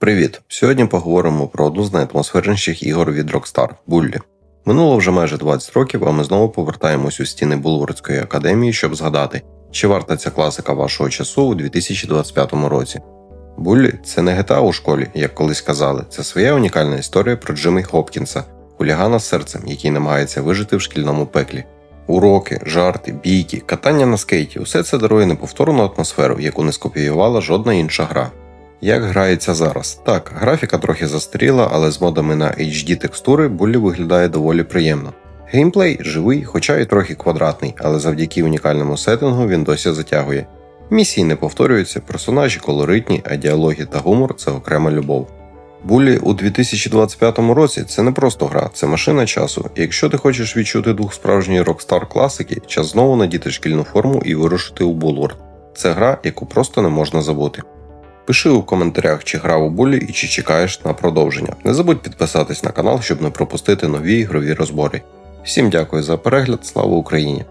Привіт! Сьогодні поговоримо про одну з найатмосферніших ігор від Rockstar – Буллі. Минуло вже майже 20 років, а ми знову повертаємось у стіни Булвордської академії, щоб згадати, чи варта ця класика вашого часу у 2025 році. Буллі це не GTA у школі, як колись казали, це своя унікальна історія про Джиммі Хопкінса, хулігана з серцем, який намагається вижити в шкільному пеклі. Уроки, жарти, бійки, катання на скейті усе це дарує неповторну атмосферу, яку не скопіювала жодна інша гра. Як грається зараз? Так, графіка трохи застаріла, але з модами на HD текстури булі виглядає доволі приємно. Геймплей живий, хоча і трохи квадратний, але завдяки унікальному сеттингу він досі затягує. Місії не повторюються, персонажі колоритні, а діалоги та гумор це окрема любов. Булі у 2025 році це не просто гра, це машина часу. І якщо ти хочеш відчути дух справжньої Rockstar класики, час знову надіти шкільну форму і вирушити у Булворд. Це гра, яку просто не можна забути. Пиши у коментарях, чи грав у булі і чи чекаєш на продовження. Не забудь підписатись на канал, щоб не пропустити нові ігрові розбори. Всім дякую за перегляд, слава Україні!